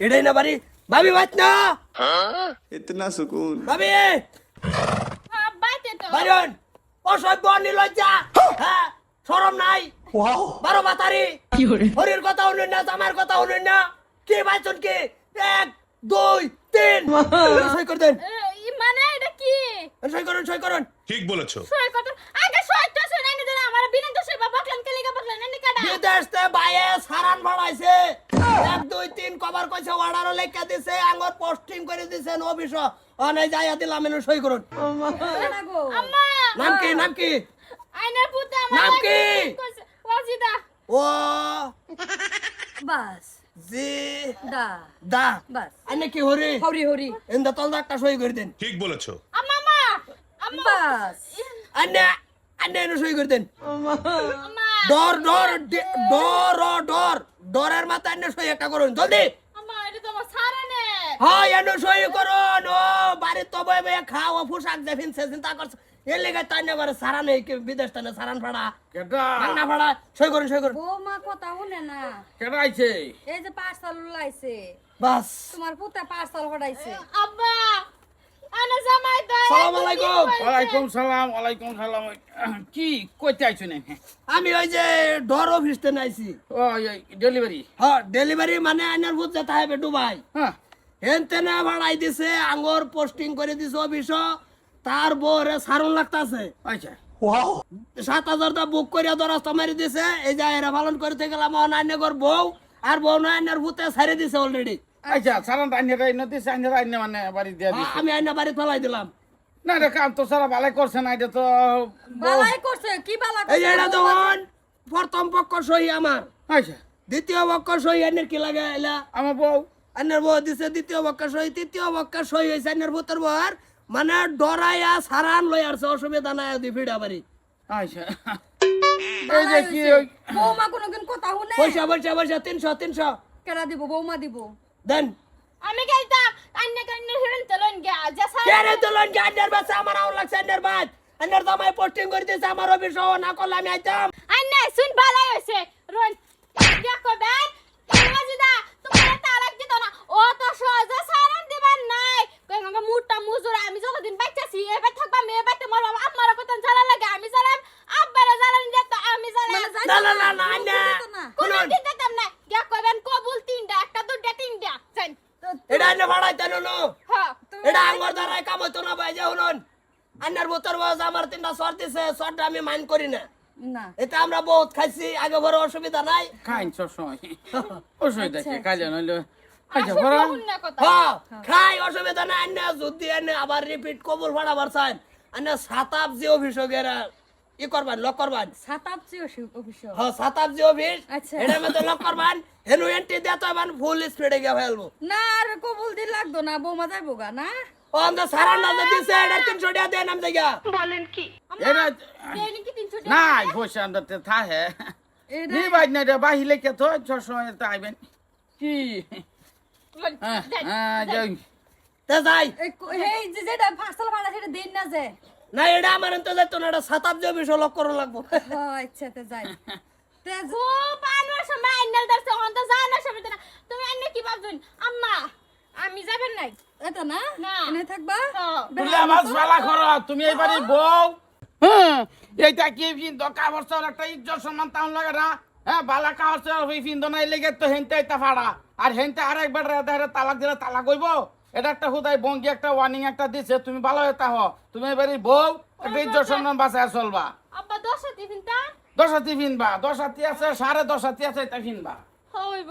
এটাই না বাড়ি ভাবি বাঁচ না ইতনা সুকুন ভাবি বারণ অসভ্য নির্লজ্জা হ্যাঁ সরম নাই বারো বাতারি হরির কথা শুনুন না আমার কথা শুনুন না কে বাঁচুন কে এক দুই তিন সই করে দেন মানে এটা কি সই করুন সই করুন ঠিক বলেছ সই করুন আগে সই তো শুনে নি দেন আমার বিনা দোষে বাবা ক্লান কে লাগা বকলেন নি কাটা বিদেশ তে বাইয়ে সারান ভাড়াইছে এক তিন কভার কইছে অর্ডারও লেখা দিছে আঙ্গর পোস্টিং করে দিছে অফিস অনেক যাইয়া দিলাম এনে সই করুন। নাম কি নাম কি? আইনার পুতে আমার নাম কি? ওয়াজিদা ও বাস। জি দা। দা। বাস। আনে কি হরি? হরি হরি। এন্দা তল একটা সই করে দেন। ঠিক বলেছ। আম্মা মা আম্মা! বাস। আন্নে আন্নে সই করে দেন। আম্মা ডর ডর ডর ও ডর। ডরের মাথা এনে সই একটা করুন জলদি। আম্মা এটা তো আমার সারানে হ্যাঁ এনে সই করুন ও বাড়ির তো বই বই খাও পোশাক দেখেন সে চিন্তা করছে। এর লেগে তাই না করে সারা নেই কি বিদেশ টানে সারান ফাড়া। কেটা বাংলা ফাড়া সই করুন সই করুন। বৌমা কথা শুনে না। কেটা আইছে? এই যে পার্সেল লাইছে বাস। তোমার পুতে পার্সেল হটাইছে। আব্বা আনা জামাই তো সালাম আলাইকুম। ওয়ালাইকুম সালাম ওয়ালাইকুম সালাম। কি কইতে আইছো না? আমি ওই যে ডর অফিস তে নাইছি। ও ডেলিভারি? হ্যাঁ ডেলিভারি মানে আইনার বুঝ যেতে হবে ডুবাই হ্যাঁ। হেনতে না ভাড়াই দিছে আঙ্গর পোস্টিং করে দিছে অফিস তার বউরে সারুন লাগতাছে। আচ্ছা। সাত হাজার টা বুক করিয়া দরস্ত মারি দিছে। এই যে এরা পালন করতে গেলাম অনান্যগর বউ। আর বউ নাইনার ভূতে ছাড়ে দিছে অলরেডি আচ্ছা সারান রাইনে রাইনে দিছে আইনে রাইনে মানে বাড়ি দিয়া আমি আইনা বাড়ি ফেলাই দিলাম। না রে কাম তো সারা ভালো করছে না এটা তো বালাই করছে কি বালা এই এটা বৌমা? তখন প্রথম পক্ষ সহি আমার। আচ্ছা দ্বিতীয় পক্ষ সহি আইনের কি লাগে এলা? আমার বউ। আইনের বউ দিছে দ্বিতীয় পক্ষ সহি তৃতীয় পক্ষ সহি হয়েছে আইনের ভূতের বউর মানে ডরাইয়া সারান লই আসছে অসুবিধা নাই দি ফিডা বাড়ি। আচ্ছা এই যে কি হইছে। বৌমা কোনদিন কথা শুনে? পয়সা পয়সা পয়সা তিনশো তিনশো। কেডা দিব? বৌমা দিব। দেন। আমি গেলতা আন্না কান্না হিরন তেলন গে যা কে রে তুলন যে আন্ডার বাসে আমার আউন লাগছে আন্ডার বাস আন্ডার দামাই পোস্টিং করে দিয়েছে আমার অফিস না করলে আমি আইতাম। আন্না শুন বালাই হইছে রন দেখো বেন ওয়াজিদা তোমার তালাক দিত না? ও তো সহজে সারান দিবার নাই। কই গঙ্গা মুটা মুজুর আমি যতদিন বাচ্চাছি এবার থাকবা মেয়ে বাইতে মোর বাবা আমার কত জ্বালা লাগে আমি জ্বালাম আব্বারে জ্বালান দিত আমি জ্বালাম না না না না আন্না। দিত না। কোন দিন দিতাম না গিয়া কইবেন কবুল তিনটা একটা দুটা তিনটা জান এটা আন্না ভাড়াইতে নো হ্যাঁ এটা আঙ্গর দ্বারাই কাম হইতো না ভাই যে শুনুন আন্নার বোতর বয়স আমার তিনটা শর্ট দিছে শর্টটা আমি মাইন্ড করি না। না। এটা আমরা বহুত খাইছি আগে বড় অসুবিধা নাই। খাইন সব সময় অসুবিধা কি আচ্ছা, কাজে নইলে আচ্ছা বড় না কথা। হ্যাঁ খাই অসুবিধা নাই। আন্না যদি আন্না আবার রিপিট কবুল ফাড়াবার চান আন্না সাতাপ যে অফিস গেরা ই করবান লক করবান। সাতাপছি অফিস। হ্যাঁ সাতাপ যে অফিস। আচ্ছা। এটা মধ্যে লক করবান হেনু এন্ট্রি দিয়ে তো এবার ফুল স্পিডে গিয়ে ফেলব। না আর কবুল দিন লাগতো না বৌমা যাইবো গা না? ও আমরা সারান্না যে দিছে এটা তিনশো টাকা দেন আমি দেখা এরা দেনি কি তিনশো টাকা? নাই পয়সা আনতে থাহে। এটা নি বাই না রে বাহিলে কে তো সব সময় তো আইবেন। কি? হ্যাঁ হ্যাঁ যাই। তে যাই এই যে যেটা পার্সেল ভাড়া সেটা দিন না যে। না এটা আমার তো যাইতো না এটা করো লাগবো। আচ্ছা তে যাই। খুব আনোয়ার সময় আইনাল দারছে অন্ত জানার সময় তো তুমি আইনে কি ভাবছেন আম্মা আমি যাবেন নাই। এটা না? না। এনে থাকবা। তুমি আমার ফালা করো তুমি এই বাড়ির বউ। হ্যাঁ এইটা কি ফিন্দ কাগজ চাউল একটা ইজ্জত সম্মান তাউন লাগে না? হ্যাঁ বালা নাই লেগে তো হেনতে এটা ফাড়া আর হেনতে আর একবার রেদা তালাক দিলে তালাক হইব? এটা একটা হুদায় বঙ্গি একটা ওয়ার্নিং একটা দিছে। তুমি ভালো হয়ে তাহ তুমি এবারে বউ একটা ইজ্জত সম্মান বাঁচায় চলবা। আব্বা দশ টিফিনটা দশ হাতি ফিনবা। দশ হাতি আছে সাড়ে দশ হাতি আছে এটা ফিনবা। হইব।